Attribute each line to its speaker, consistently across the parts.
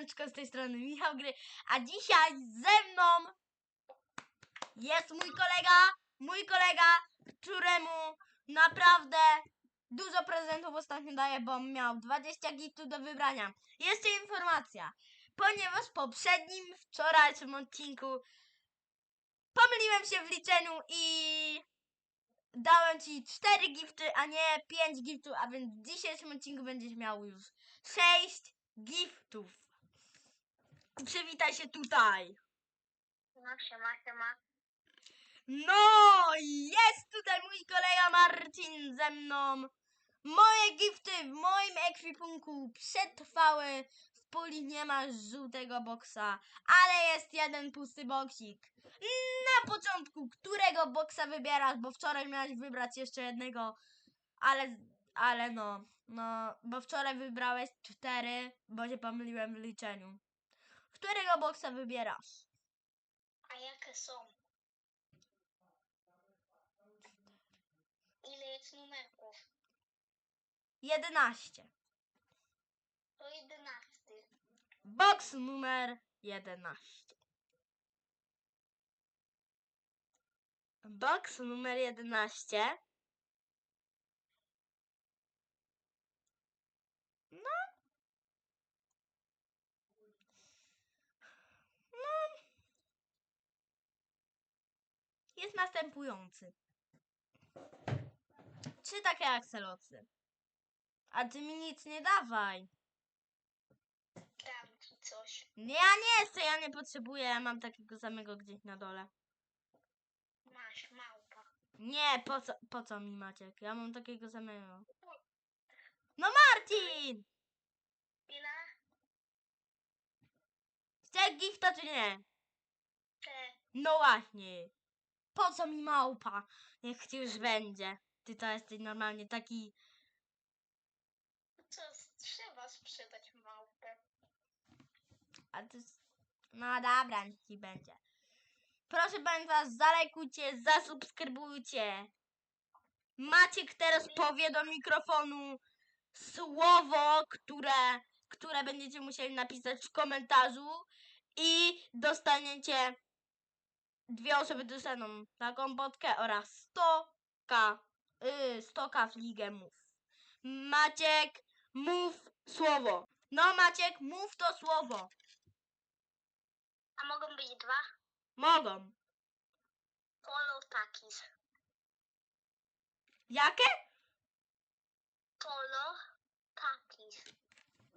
Speaker 1: Siemaneczko, z tej strony Michał Gry, a dzisiaj ze mną jest mój kolega, mój kolega, któremu naprawdę dużo prezentów ostatnio daję, bo miał 20 giftów do wybrania. Jeszcze informacja, ponieważ w poprzednim, wczorajszym odcinku pomyliłem się w liczeniu i dałem ci 4 gifty, a nie 5 giftów, a więc w dzisiejszym odcinku będziesz miał już 6 giftów. Przywitaj się tutaj.
Speaker 2: No siema, siema.
Speaker 1: No, jest tutaj mój kolega Marcin ze mną. Moje gifty w moim ekwipunku przetrwały. W puli nie ma żółtego boksa, ale jest jeden pusty boksik. Na początku, którego boksa wybierasz, bo wczoraj miałeś wybrać jeszcze jednego, ale, ale no, no, bo wczoraj wybrałeś cztery, bo się pomyliłem w liczeniu. Którego boksa wybierasz?
Speaker 2: A jakie są? Ile jest numerków?
Speaker 1: 11.
Speaker 2: To jedenasty.
Speaker 1: Box numer 11. Box numer 11. No. No. Jest następujący. Trzy takie akselocy. A ty mi nic nie dawaj.
Speaker 2: Dam ci coś.
Speaker 1: Nie, Ja nie chcę, ja nie potrzebuję, ja mam takiego samego gdzieś na dole.
Speaker 2: Masz małpa.
Speaker 1: Nie, po co, po co mi Maciek? Ja mam takiego samego. No Marcin!
Speaker 2: Ile?
Speaker 1: Chcesz gifta czy nie?
Speaker 2: Te.
Speaker 1: No właśnie. Po co mi małpa? Niech ci już będzie. Ty to jesteś normalnie taki...
Speaker 2: Co? Trzeba sprzedać małpę.
Speaker 1: A ty... No dobra, niech ci będzie. Proszę Państwa, zalajkujcie, zasubskrybujcie. Maciek teraz powie do mikrofonu słowo, które, które będziecie musieli napisać w komentarzu i dostaniecie dwie osoby dostaną taką potkę oraz 100k, yy, 100k w ligę mów. Maciek, mów słowo. No Maciek, mów to słowo.
Speaker 2: A mogą być dwa?
Speaker 1: Mogą.
Speaker 2: Polo takis.
Speaker 1: Jakie?
Speaker 2: Polo takis.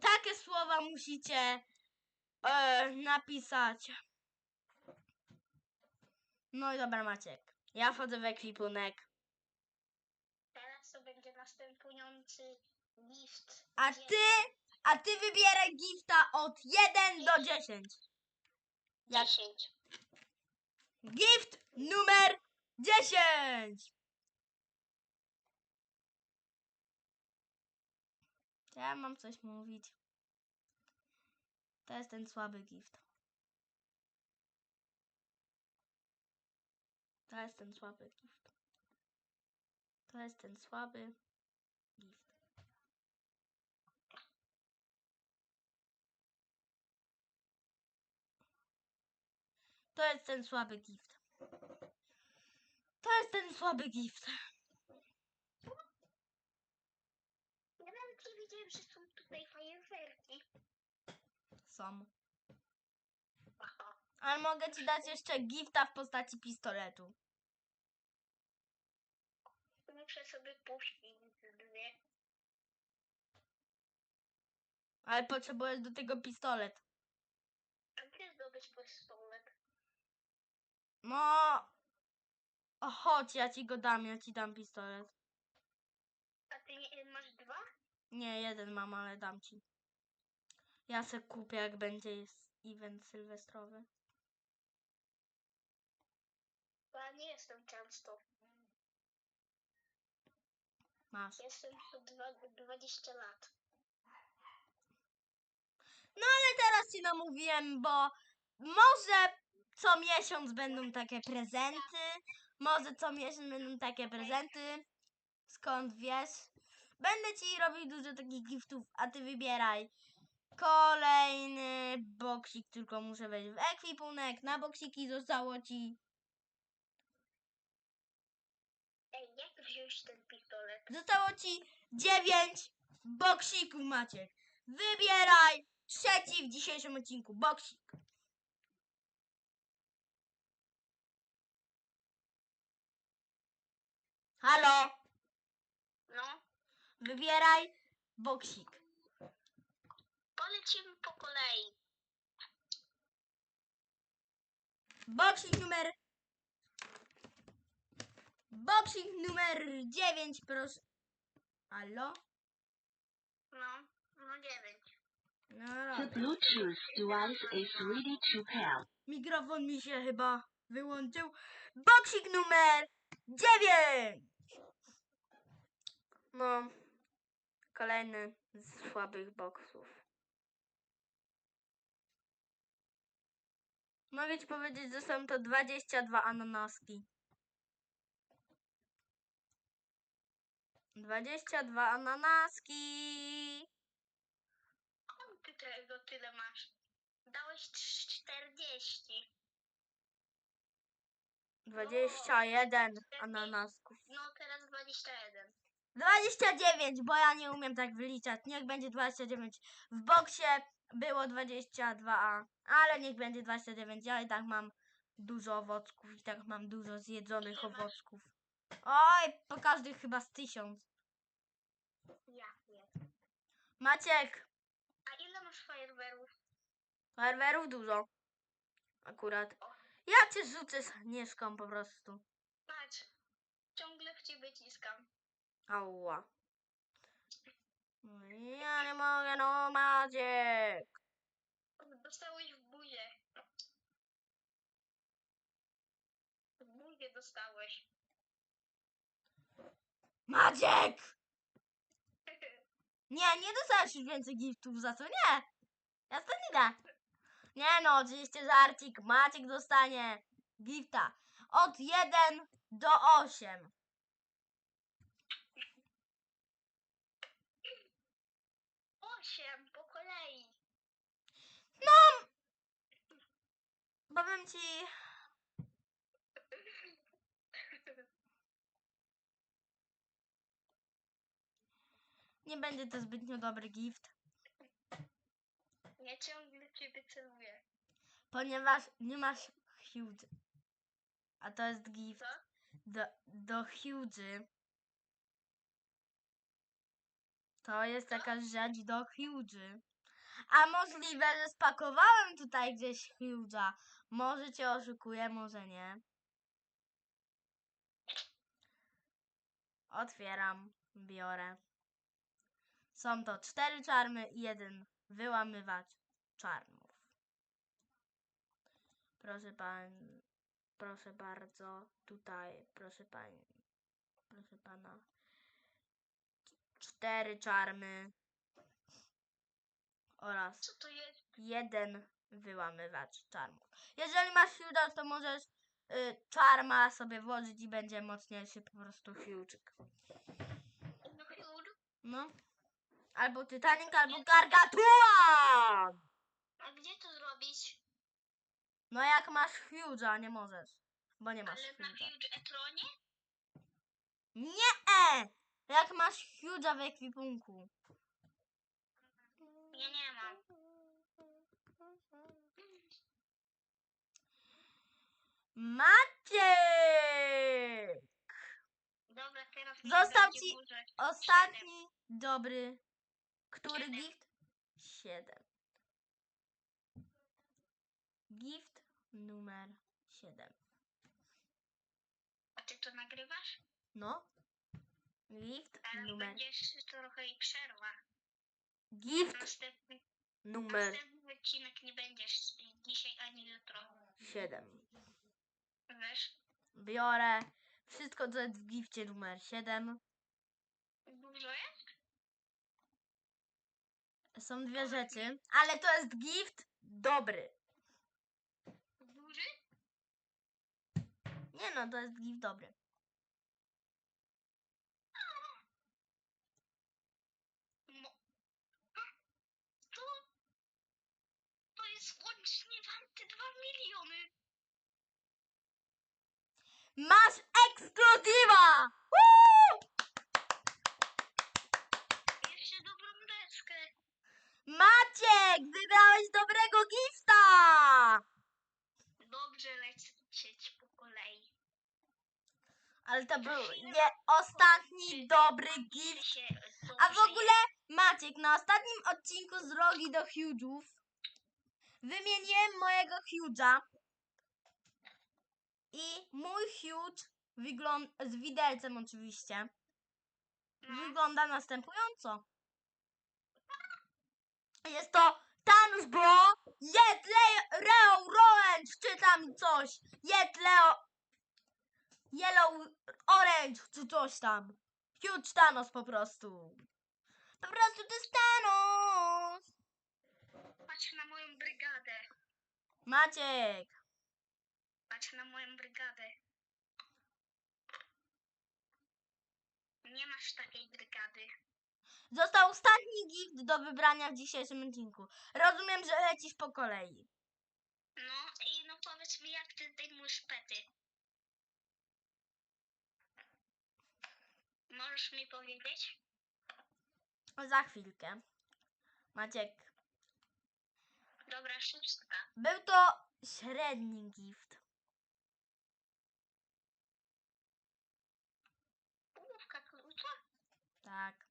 Speaker 1: Takie słowa musicie e, napisać. No i dobra, Maciek. Ja wchodzę w ekwipunek.
Speaker 2: Teraz to będzie następujący gift.
Speaker 1: A ty, a ty wybieraj gifta od 1 do 10. Jak?
Speaker 2: Dziesięć.
Speaker 1: Gift numer 10. Ja mam coś mówić. To jest ten słaby gift. To jest ten słaby gift. To jest ten słaby gift. To jest ten słaby gift. To jest ten słaby gift.
Speaker 2: Ja nawet nie wiedziałem, że są tutaj fajerwerki.
Speaker 1: Są. Ale mogę ci dać jeszcze gifta w postaci pistoletu.
Speaker 2: Muszę sobie puścić dwie.
Speaker 1: Ale potrzebujesz do tego pistolet.
Speaker 2: A gdzie zdobyć pistolet?
Speaker 1: No. O, chodź, ja ci go dam, ja ci dam pistolet.
Speaker 2: A ty nie, masz dwa?
Speaker 1: Nie, jeden mam, ale dam ci. Ja se kupię, jak będzie event sylwestrowy.
Speaker 2: Bo ja nie jestem często.
Speaker 1: Masz.
Speaker 2: Jestem tu dwa, 20 lat.
Speaker 1: No ale teraz ci namówiłem, bo może co miesiąc będą takie prezenty. Może co miesiąc będą takie prezenty. Skąd wiesz? Będę ci robił dużo takich giftów, a ty wybieraj. Kolejny boksik, tylko muszę wejść w ekwipunek. Na boksiki zostało ci.
Speaker 2: Ej, jak wziąć ten pistolet?
Speaker 1: Zostało ci dziewięć boksików, Maciek. Wybieraj trzeci w dzisiejszym odcinku. Boksik. Halo,
Speaker 2: No,
Speaker 1: wybieraj boksik.
Speaker 2: polecimy po kolei.
Speaker 1: Boksik numer. Boksik numer 9, proszę. Halo?
Speaker 2: No, no dziewięć.
Speaker 1: No
Speaker 3: The
Speaker 1: dobra.
Speaker 3: Bluetooth device is ready to pair.
Speaker 1: Mikrofon mi się chyba wyłączył. Boksik numer 9! No, kolejny z słabych boksów. Mogę ci powiedzieć, że są to 22 ananaski. 22 ananaski.
Speaker 2: Skąd ty tego tyle masz? Dałeś 40.
Speaker 1: 21 ananasków.
Speaker 2: No, teraz 21.
Speaker 1: 29, bo ja nie umiem tak wyliczać. Niech będzie 29. W boksie było 22, ale niech będzie 29. Ja i tak mam dużo owocków i tak mam dużo zjedzonych owocków. Oj, po każdych chyba z tysiąc.
Speaker 2: Ja wiem.
Speaker 1: Maciek,
Speaker 2: A ile masz fajerwerów?
Speaker 1: fajerwerów dużo. Akurat. Ja cię rzucę z Agnieszką po prostu.
Speaker 2: Patrz, ciągle w ciebie ciskam.
Speaker 1: Ała. No Ja nie mogę, no Maciek.
Speaker 2: Dostałeś w buzię. W buzię dostałeś.
Speaker 1: Maciek! Nie, nie dostałeś już więcej giftów za co? Nie! Ja stąd idę. Nie no, oczywiście żarcik. Maciek dostanie gifta od 1 do 8.
Speaker 2: Osiem po kolei.
Speaker 1: Powiem ci... Nie będzie to zbytnio dobry gift,
Speaker 2: Ja ciągle ciebie celuję.
Speaker 1: ponieważ nie masz huge. A to jest gift
Speaker 2: Co?
Speaker 1: do, do huge. To jest jakaś rzecz do huge. A możliwe, że spakowałem tutaj gdzieś huge'a. Może cię oszukuję, może nie. Otwieram, biorę. Są to cztery czarmy i jeden wyłamywacz czarmów. Proszę pan, proszę bardzo, tutaj, proszę pani, proszę pana. Cztery czarmy oraz jeden wyłamywacz czarmów. Jeżeli masz Huge'a, to możesz y, czarma sobie włożyć i będzie mocniejszy po prostu
Speaker 2: chór.
Speaker 1: No. Albo Titanic, albo Gargantua!
Speaker 2: A gdzie to zrobić?
Speaker 1: No jak masz Huge'a, nie możesz. Bo nie masz
Speaker 2: Ale na
Speaker 1: Huge'a.
Speaker 2: Huge Etronie?
Speaker 1: Nie! e! Jak masz Huge'a w ekwipunku.
Speaker 2: Ja nie mam.
Speaker 1: Maciek!
Speaker 2: Dobra, teraz mi będzie
Speaker 1: ci. Ostatni dobry. Który
Speaker 2: Siedem.
Speaker 1: gift? Siedem. Gift numer siedem.
Speaker 2: A ty to nagrywasz?
Speaker 1: No. Gift
Speaker 2: Teraz
Speaker 1: numer.
Speaker 2: będziesz trochę i przerwa.
Speaker 1: Gift
Speaker 2: Następny,
Speaker 1: numer
Speaker 2: następny odcinek nie będziesz dzisiaj ani jutro.
Speaker 1: siedem.
Speaker 2: Wiesz?
Speaker 1: Biorę wszystko, co jest w gifcie numer siedem.
Speaker 2: Dużo jest?
Speaker 1: Są dwie rzeczy, ale to jest gift dobry.
Speaker 2: Duży?
Speaker 1: Nie no, to jest gift dobry.
Speaker 2: Mo- To,
Speaker 1: to jest łącznie
Speaker 2: warte 2 miliony. Masz ekskluzywa! Woo!
Speaker 1: Maciek, wybrałeś dobrego gifta!
Speaker 2: Dobrze lecieć po kolei.
Speaker 1: Ale to był nie ostatni dobry gift. A w ogóle Maciek, na ostatnim odcinku z Rogi do Huge'ów wymieniłem mojego Huge'a i mój Huge wygląda, z widelcem oczywiście.
Speaker 2: No.
Speaker 1: wygląda następująco. Jest to Thanos Bro, Jet Le- Leo Orange, czy tam coś, Jet Leo, Yellow Orange, czy coś tam. Huge Thanos po prostu. Po prostu to jest Thanos.
Speaker 2: Patrz na moją brygadę.
Speaker 1: Maciek,
Speaker 2: Patrz na moją brygadę. Nie masz takiej brygady.
Speaker 1: Został ostatni gift do wybrania w dzisiejszym odcinku. Rozumiem, że lecisz po kolei.
Speaker 2: No i no powiedz mi, jak ty zdejmujesz pety. Możesz mi powiedzieć?
Speaker 1: Za chwilkę. Maciek,
Speaker 2: Dobra, szóstka.
Speaker 1: był to średni gift.
Speaker 2: Połówka klucza?
Speaker 1: Tak.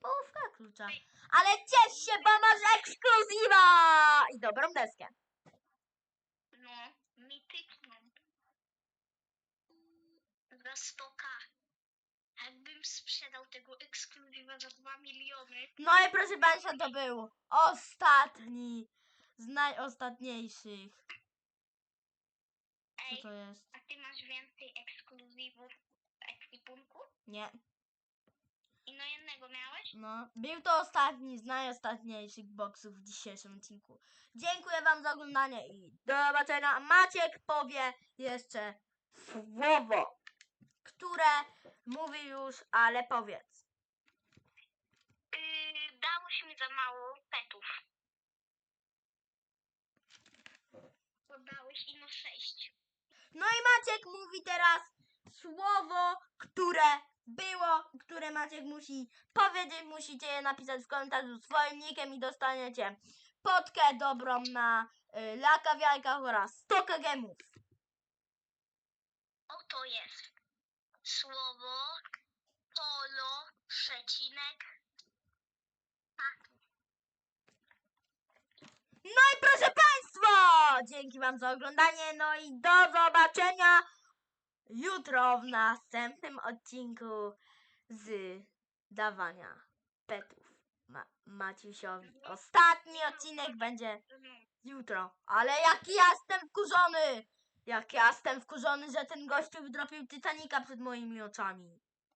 Speaker 1: Połówka klucza. Ale ciesz się, bo masz ekskluzywa! I dobrą deskę.
Speaker 2: No, mi tykną. Za 100k. Jakbym sprzedał tego ekskluzywa za 2 miliony.
Speaker 1: No i proszę Państwa, to był ostatni z najostatniejszych. Co
Speaker 2: Ej,
Speaker 1: to jest?
Speaker 2: a ty masz więcej ekskluzywów w ekwipunku?
Speaker 1: Nie.
Speaker 2: No jednego miałeś?
Speaker 1: No, był to ostatni z najostatniejszych boksów w dzisiejszym odcinku. Dziękuję Wam za oglądanie i do zobaczenia. Maciek powie jeszcze słowo, które mówi już, ale powiedz.
Speaker 2: Yy, dałeś mi za mało petów. Podałeś ino 6.
Speaker 1: No i Maciek mówi teraz słowo, które było, które Maciek musi powiedzieć. Musicie je napisać w komentarzu swoim nickiem i dostaniecie potkę dobrą na y, laka w jajkach oraz 100 gemów.
Speaker 2: Oto jest słowo polo przecinek
Speaker 1: No i proszę Państwa, dzięki Wam za oglądanie, no i do zobaczenia jutro w następnym odcinku z dawania petów Ma Maciusiowi. Ostatni odcinek będzie jutro, ale jak ja jestem wkurzony, jak ja jestem wkurzony, że ten gościu wydropił Titanica przed moimi oczami.